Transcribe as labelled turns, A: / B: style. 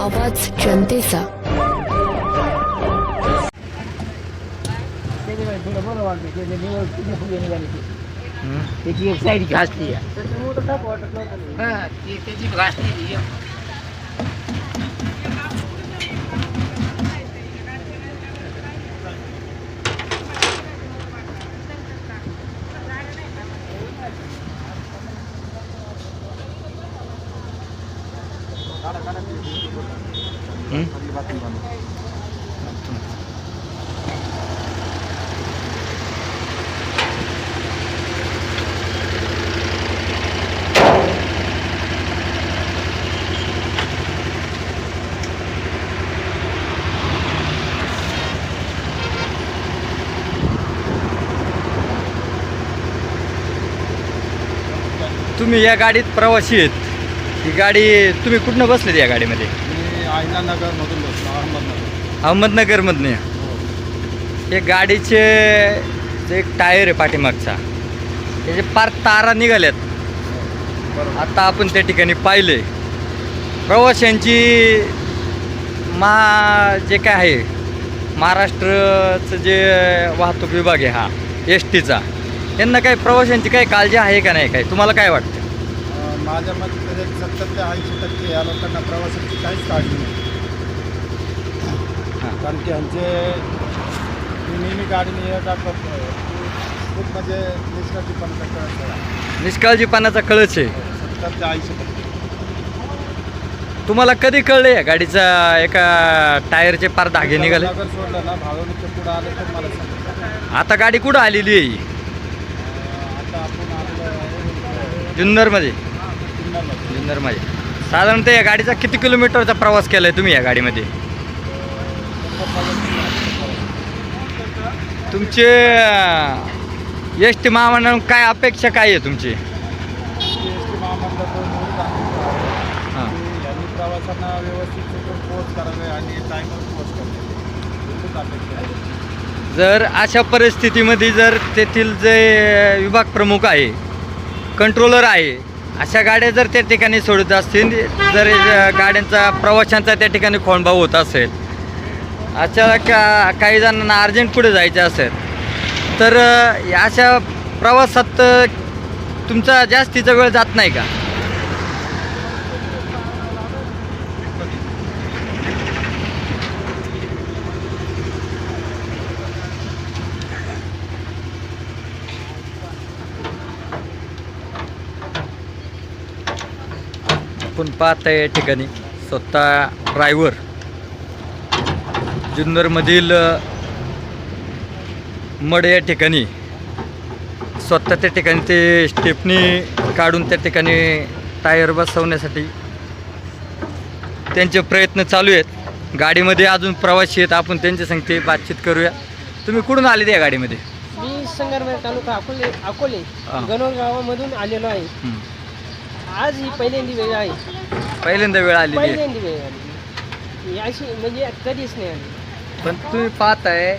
A: आवाज जनतेचा.
B: त्याची एक साईड घासली त्याची घासली
C: तुम्ही या गाडीत प्रवासी आहेत. ही गाडी तुम्ही कुठनं बसलेत या गाडीमध्ये?
D: मी आयनानगर मधून बसलो अहमदनगर.
C: अहमदनगरमधनं? हे गाडीचे जे एक टायर आहे पाठीमागचा त्याचे पार तारा निघाल्यात.
D: बरोबर
C: आता आपण त्या ठिकाणी पाहिले प्रवाशांची मा जे काय आहे महाराष्ट्राचं जे वाहतूक विभाग आहे हा एस टीचा यांना काही प्रवाशांची काही काळजी आहे का नाही काय तुम्हाला काय वाटतं?
D: माझ्या मते सत्तर ते ऐंशी टक्के या लोकांना प्रवासाची काहीच काळजी नाही.
C: हां.
D: कारण की मी नेहमी गाडीने ये जात असतो. खूप म्हणजे निष्काळजीपणा कळत आहे.
C: निष्काळजीपणाचा कळच आहे.
D: सत्तर ते ऐंशी टक्के.
C: तुम्हाला कधी कळलं या गाडीचा एका टायरचे पार धागे निघाले?
D: सोडलं ना भावनीच्या पुढं आलं तर मला सांगितलं
C: आता गाडी कुठं आलेली आहे?
D: आता आपण आपलं
C: जुन्नरमध्ये.
D: जुन्नरमध्ये.
C: साधारणतः या गाडीचा किती किलोमीटरचा प्रवास केला आहे तुम्ही या गाडीमध्ये? तुमचे एस टी महामंडळ काय अपेक्षा काय आहे तुमची? हां.
D: प्रवाशांना व्यवस्थित पोच करावे आणि पोच करावे.
C: जर अशा परिस्थितीमध्ये जर तेथील जे विभाग प्रमुख आहे कंट्रोलर आहे अशा गाड्या जर त्या ठिकाणी सोडत असतील जर गाड्यांचा प्रवाशांचा त्या ठिकाणी खोळंबा होत असेल अशा का काही जणांना अर्जंट पुढे जायचं असेल तर या अशा प्रवासात तुमचा जास्तीचा वेळ जात नाही का? आपण पाहता या ठिकाणी स्वतः ड्रायव्हर जुन्नरमधील मड या ठिकाणी स्वतः त्या ठिकाणी ते स्टेपनी काढून त्या ठिकाणी टायर बसवण्यासाठी त्यांचे प्रयत्न चालू आहेत. गाडीमध्ये अजून प्रवासी आहेत. आपण त्यांच्या संगते बातचीत करूया. तुम्ही कुठून आले या गाडीमध्ये?
B: मी संगमनेर तालुका अकोले अकोले. गणोर गावामधून आलेलो आहे. आज ही पहिल्यांदी वेळ आहे.
C: पहिल्यांदा वेळ आलेली आहे.
B: पहिल्यांदी वेळ आली ही अशी म्हणजे कधीच नाही आली.
C: पण तुम्ही पाहताय